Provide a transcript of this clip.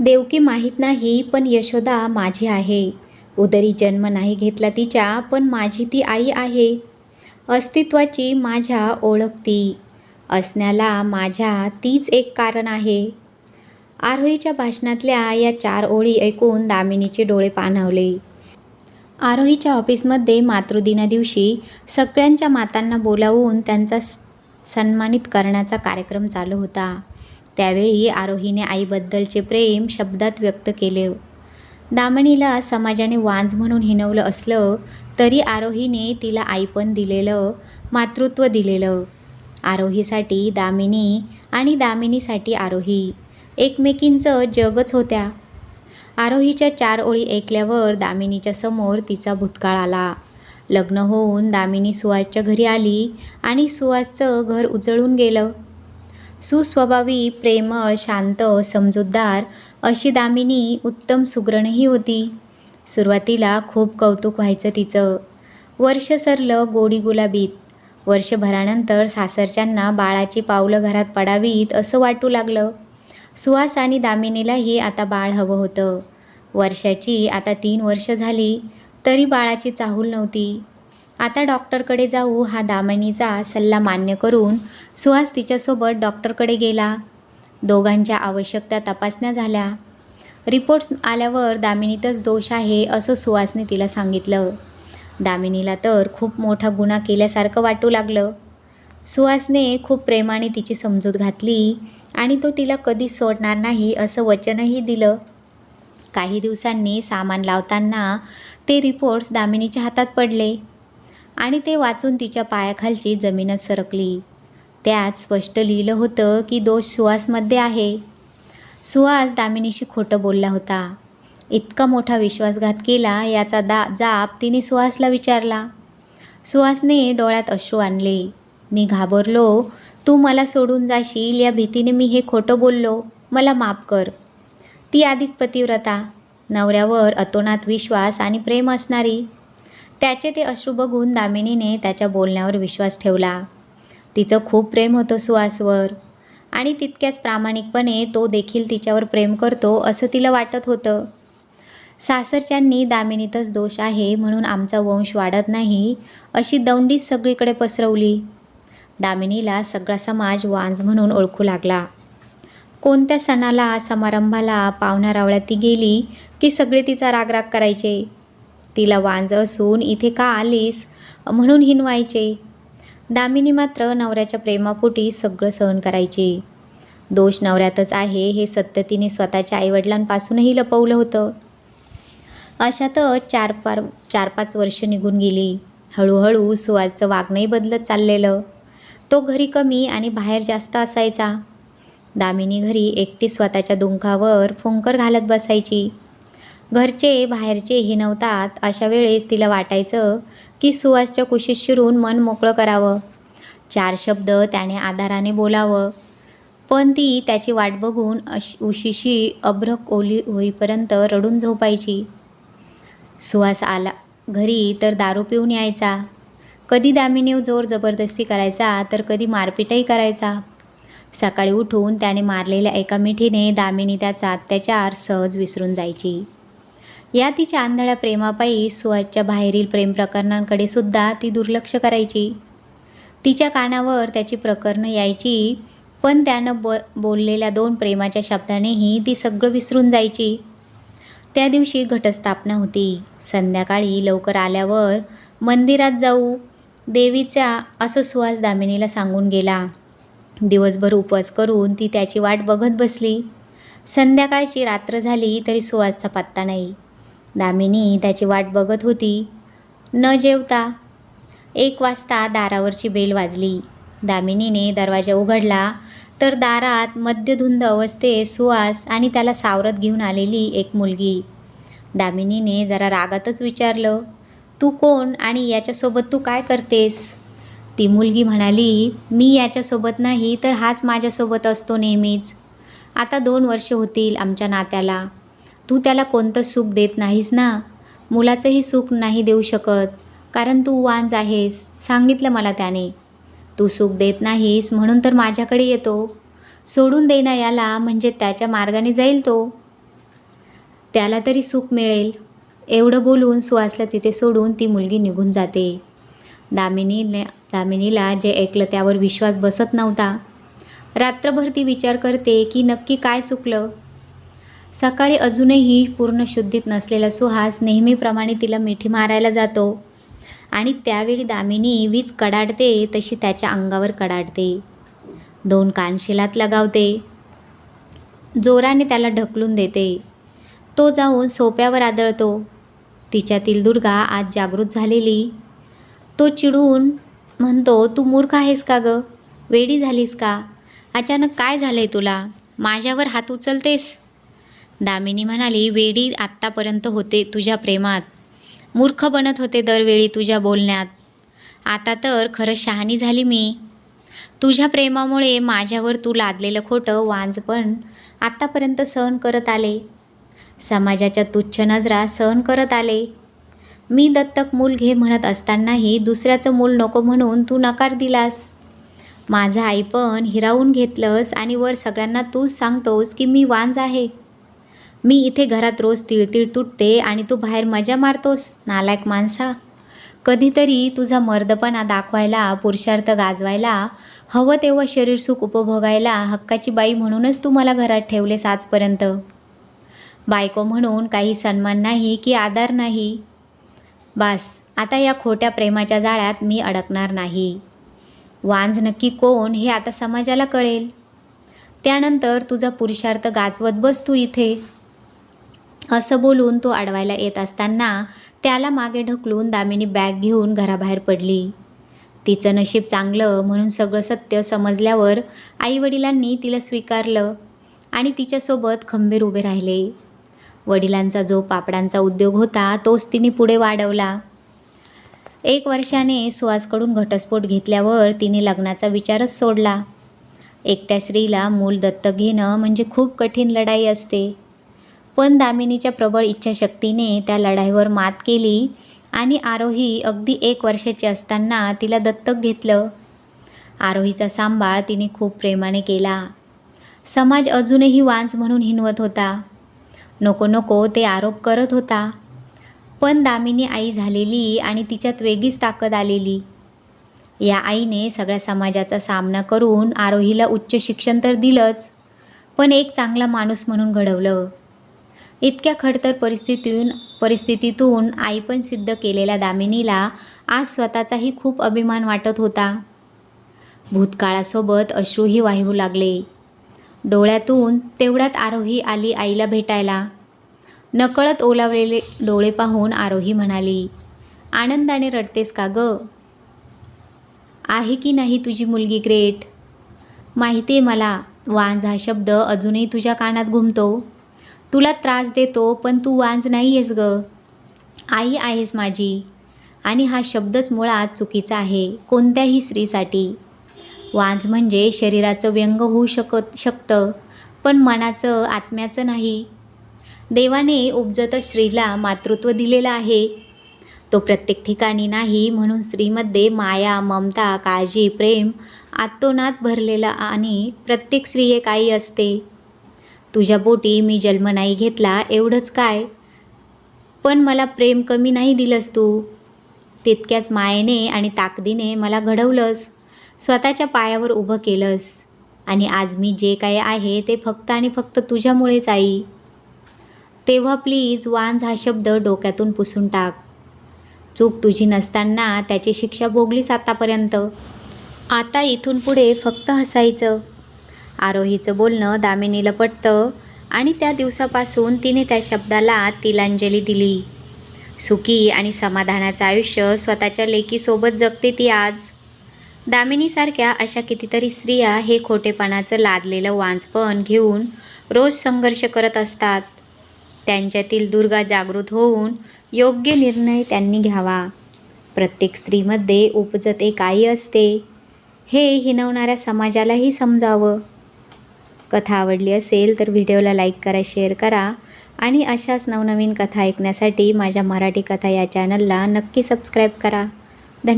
देवकी माहीत नाही पण यशोदा माझी आहे. उदरी जन्म नाही घेतला तिच्या पण माझी ती आई आहे. अस्तित्वाची माझ्या ओळख ती असण्याला माझ्या तीच एक कारण आहे. आरोहीच्या भाषणातल्या या चार ओळी ऐकून दामिनीचे डोळे पाणावले. आरोहीच्या ऑफिसमध्ये मातृदिना दिवशी सगळ्यांच्या मातांना बोलावून त्यांचा स- सन्मानित करण्याचा कार्यक्रम चालू होता. त्यावेळी आरोहीने आईबद्दलचे प्रेम शब्दात व्यक्त केले. दामिनीला समाजाने वांज म्हणून हिनवलं असलं तरी आरोहीने तिला आईपण दिलेलं मातृत्व दिलेलं. आरोहीसाठी दामिनी आणि दामिनीसाठी आरोही. एकमेकींचं जगच होत्या. आरोहीच्या चार ओळी ऐकल्यावर दामिनीच्या समोर तिचा भूतकाळ आला. लग्न होऊन दामिनी सुहासच्या घरी आली आणि सुहासचं घर उजळून गेलं. सुस्वभावी प्रेमळ शांत समजूतदार अशी दामिनी उत्तम सुग्रणही होती. सुरुवातीला खूप कौतुक व्हायचं तिचं. वर्ष सरलं गोडी गुलाबीत. वर्षभरानंतर सासरच्यांना बाळाची पावलं घरात पडावीत असं वाटू लागलं. सुहास आणि दामिनीलाही आता बाळ हवं होतं. वर्षाची आता तीन वर्ष झाली तरी बाळाची चाहूल नव्हती. आता डॉक्टरकडे जाऊ हा दामिनीचा सल्ला मान्य करून सुहास तिच्यासोबत डॉक्टरकडे गेला. दोघांच्या आवश्यक त्या तपासण्या झाल्या. रिपोर्ट्स आल्यावर दामिनीतच दोष आहे असं सुहासने तिला सांगितलं. दामिनीला तर खूप मोठा गुन्हा केल्यासारखं वाटू लागलं. सुहासने खूप प्रेमाने तिची समजूत घातली आणि तो तिला कधीच सोडणार नाही असं वचनही दिलं. काही दिवसांनी सामान लावताना ते रिपोर्ट्स दामिनीच्या हातात पडले. आणि ते वाचून तिच्या पायाखालची जमीनच सरकली. त्यात स्पष्ट लिहिलं होतं की दोष सुहासमध्ये आहे. सुहास दामिनीशी खोटं बोलला होता. इतका मोठा विश्वासघात केला याचा दा जाप तिने सुहासला विचारला. सुहासने डोळ्यात अश्रू आणले. मी घाबरलो. तू मला सोडून जाशील या भीतीने मी हे खोटं बोललो. मला माफ कर. ती आधीच पतिव्रता. नवऱ्यावर अतोनात विश्वास आणि प्रेम असणारी. त्याचे ते अश्रू बघून दामिनीने त्याच्या बोलण्यावर विश्वास ठेवला. तिचं खूप प्रेम होतं सुहासवर. आणि तितक्याच प्रामाणिकपणे तो देखील तिच्यावर प्रेम करतो असं तिला वाटत होतं. सासरच्यांनी दामिनीतच दोष आहे म्हणून आमचा वंश वाढत नाही अशी दौंडीच सगळीकडे पसरवली. दामिनीला सगळा समाज वांज म्हणून ओळखू लागला. कोणत्या सणाला समारंभाला पाहुण्या ती गेली की सगळे तिचा रागराग करायचे? तिला वांज असून इथे का आलीस? म्हणून हिनवायचे. दामिनी मात्र नवऱ्याच्या प्रेमापोटी सगळं सहन करायची. दोष नवऱ्यातच आहे हे सत्य तिने स्वतःच्या आईवडिलांपासूनही लपवलं होतं. अशातच चार पार चार पाच वर्ष निघून गेली. हळूहळू सुहासचं वागणंही बदलत चाललेलं. तो घरी कमी आणि बाहेर जास्त असायचा. दामिनी घरी एकटी स्वतःच्या दुंखावर फुंकर घालत बसायची. घरचे बाहेरचे नव्हतात. अशा वेळेस तिला वाटायचं की सुहासच्या कुशीत शिरून मन मोकळं करावं. चार शब्द त्याने आधाराने बोलावं. पण ती त्याची वाट बघून अश उशिशी अभ्रक ओली होईपर्यंत रडून झोपायची. सुहास आला घरी तर दारू पिऊन यायचा. कधी दामिनीव जोर जबरदस्ती करायचा तर कधी मारपीटही करायचा. सकाळी उठून त्याने मारलेल्या एका मिठीने दामिनी त्याचा अत्याचार सहज विसरून जायची. या तिच्या आंधळ्या प्रेमापायी सुहासच्या बाहेरील प्रेम प्रकरणांकडे सुद्धा ती दुर्लक्ष करायची. तिच्या कानावर त्याची प्रकरणं यायची पण त्यानं ब बोललेल्या दोन प्रेमाच्या शब्दानेही ती सगळं विसरून जायची. त्या दिवशी घटस्थापना होती. संध्याकाळी लवकर आल्यावर मंदिरात जाऊ देवीचा असं सुहास दामिनीला सांगून गेला. दिवसभर उपवास करून ती त्याची वाट बघत बसली. संध्याकाळची रात्र झाली तरी सुहासचा पत्ता नाही. दामिनी त्याची वाट बघत होती. न जेवता एक वाजता दारावरची बेल वाजली. दामिनीने दरवाजा उघडला तर दारात मध्यधुंद अवस्थेत सुहास आणि त्याला सावरत घेऊन आलेली एक मुलगी. दामिनीने जरा रागातच विचारलं तू कोण आणि याच्यासोबत तू काय करतेस? ती मुलगी म्हणाली मी याच्यासोबत नाही तर हाच माझ्यासोबत असतो नेहमीच. आता दोन वर्ष होतील आमच्या नात्याला. तू त्याला कोणतं सुख देत नाहीस ना? मुलाचंही सुख नाही देऊ शकत. कारण तू वांज आहेस सांगितलं मला त्याने. तू सुख देत नाहीस म्हणून तर माझ्याकडे येतो. सोडून देणं याला म्हणजे त्याच्या मार्गाने जाईल तो. त्याला तरी सुख मिळेल. एवढं बोलून सुहासला तिथे सोडून ती मुलगी निघून जाते. दामिनीने दामिनीला जे ऐकलं त्यावर विश्वास बसत नव्हता. रात्रभर ती विचार करते की नक्की काय चुकलं? सकाळी अजूनही पूर्ण शुद्धीत नसलेला सुहास नेहमीप्रमाणे तिला मिठी मारायला जातो. आणि त्यावेळी दामिनी वीज कडाडते तशी त्याच्या अंगावर कडाडते. दोन कानशिलात लगावते. जोराने त्याला ढकलून देते. तो जाऊन सोप्यावर आदळतो. तिच्यातील दुर्गा आज जागृत झालेली. तो चिडून म्हणतो तू मूर्ख आहेस का गं? वेडी झालीस का? अचानक काय झालं आहे तुला? माझ्यावर हात उचलतेस? दामिनी म्हणाली वेडी आत्तापर्यंत होते तुझ्या प्रेमात. मूर्ख बनत होते दरवेळी तुझ्या बोलण्यात. आता तर खरं शहाणी झाली मी. तुझ्या प्रेमामुळे माझ्यावर तू लादलेलं खोटं वांजपण आत्तापर्यंत सहन करत आले. समाजाच्या तुच्छ नजरा सहन करत आले. मी दत्तक मूल घे म्हणत असतानाही दुसऱ्याचं मूल नको म्हणून तू नकार दिलास. माझं आई पण हिरावून घेतलंस आणि वर सगळ्यांना तूच सांगतोस की मी वांज आहे. मी इथे घरात रोज तिळतिळ तुटते आणि तू बाहेर मजा मारतोस नालायक माणसा. कधीतरी तुझा मर्दपणा दाखवायला पुरुषार्थ गाजवायला हवं तेव्हा शरीर सुख उपभोगायला हक्काची बाई म्हणूनच तू मला घरात ठेवलेस आजपर्यंत. बायको म्हणून काही सन्मान नाही की आधार नाही. बास आता या खोट्या प्रेमाच्या जाळ्यात मी अडकणार नाही. वांज नक्की कोण हे आता समाजाला कळेल. त्यानंतर तुझा पुरुषार्थ गाजवत बस तू इथे. असं बोलून तो अडवायला येत असताना त्याला मागे ढकलून दामिनी बॅग घेऊन घराबाहेर पडली. तिचं नशीब चांगलं म्हणून सगळं सत्य समजल्यावर आईवडिलांनी तिला स्वीकारलं आणि तिच्यासोबत खंबीर उभे राहिले. वडिलांचा जो पापडांचा उद्योग होता तोच तिने पुढे वाढवला. एक वर्षाने सुहासकडून घटस्फोट घेतल्यावर तिने लग्नाचा विचारच सोडला. एकट्या स्त्रीला मूल दत्तक घेणं म्हणजे खूप कठीण लढाई असते. पण दामिनीच्या प्रबळ इच्छाशक्तीने त्या लढाईवर मात केली आणि आरोही अगदी एक वर्षाची असताना तिला दत्तक घेतलं. आरोहीचा सांभाळ तिने खूप प्रेमाने केला. समाज अजूनही वांस म्हणून हिनवत होता. नको नको ते आरोप करत होता. पण दामिनी आई झालेली आणि तिच्यात वेगळीच ताकद आलेली. या आईने सगळ्या समाजाचा सामना करून आरोहीला उच्च शिक्षण तर दिलंच पण एक चांगला माणूस म्हणून घडवलं. इतक्या खडतर परिस्थितीतून परिस्थितीतून आई पण सिद्ध केलेल्या दामिनीला आज स्वतःचाही खूप अभिमान वाटत होता. भूतकाळासोबत अश्रूही वाहू लागले. डोळ्यातून तेवढ्यात आरोही आली आईला भेटायला. नकळत ओलावलेले डोळे पाहून आरोही म्हणाली आनंदाने रडतेस का ग? आहे की नाही तुझी मुलगी ग्रेट? माहिती आहे मला वांज हा शब्द अजूनही तुझ्या कानात घुमतो. तुला त्रास देतो पण तू वांज नाही आहेस ग. आई आहेस माझी. आणि हा शब्दच मुळात चुकीचा आहे कोणत्याही स्त्रीसाठी. वांज म्हणजे शरीराचं व्यंग होऊ शकत शकतं पण मनाचं आत्म्याचं नाही. देवाने उपजत स्त्रीला मातृत्व दिलेलं आहे. तो प्रत्येक ठिकाणी नाही म्हणून स्त्रीमध्ये माया ममता काळजी प्रेम आत्तोनात भरलेला आणि प्रत्येक स्त्री एक आई असते. तुझ्या बोटी मी जन्म नाही घेतला एवढंच काय? पण मला प्रेम कमी नाही दिलंस तू. तितक्याच मायेने आणि ताकदीने मला घडवलंस. स्वतःच्या पायावर उभं केलंस. आणि आज मी जे काही आहे ते फक्त आणि फक्त तुझ्यामुळेच आई. तेव्हा प्लीज वांज हा शब्द डोक्यातून पुसून टाक. चूक तुझी नसताना त्याची शिक्षा भोगलीस आतापर्यंत. आता इथून पुढे फक्त हसायचं. आरोहीचं बोलणं दामिनीला पटतं आणि त्या दिवसापासून तिने त्या शब्दाला तिलांजली दिली. सुखी आणि समाधानाचं आयुष्य स्वतःच्या लेकीसोबत जगते ती आज. दामिनीसारख्या अशा कितीतरी स्त्रिया हे खोटेपणाचं लादलेलं वांजपण घेऊन रोज संघर्ष करत असतात. त्यांच्यातील दुर्गा जागृत होऊन योग्य निर्णय त्यांनी घ्यावा. प्रत्येक स्त्रीमध्ये उपजत एक आई असते. हे हिनवणाऱ्या समाजालाही समजावं. कथा आवडली असेल तर व्हिडिओला लाईक करा शेअर करा. आणि अशाच नवनवीन कथा ऐकण्यासाठी माझ्या मराठी कथा या चॅनलला नक्की सबस्क्राईब करा.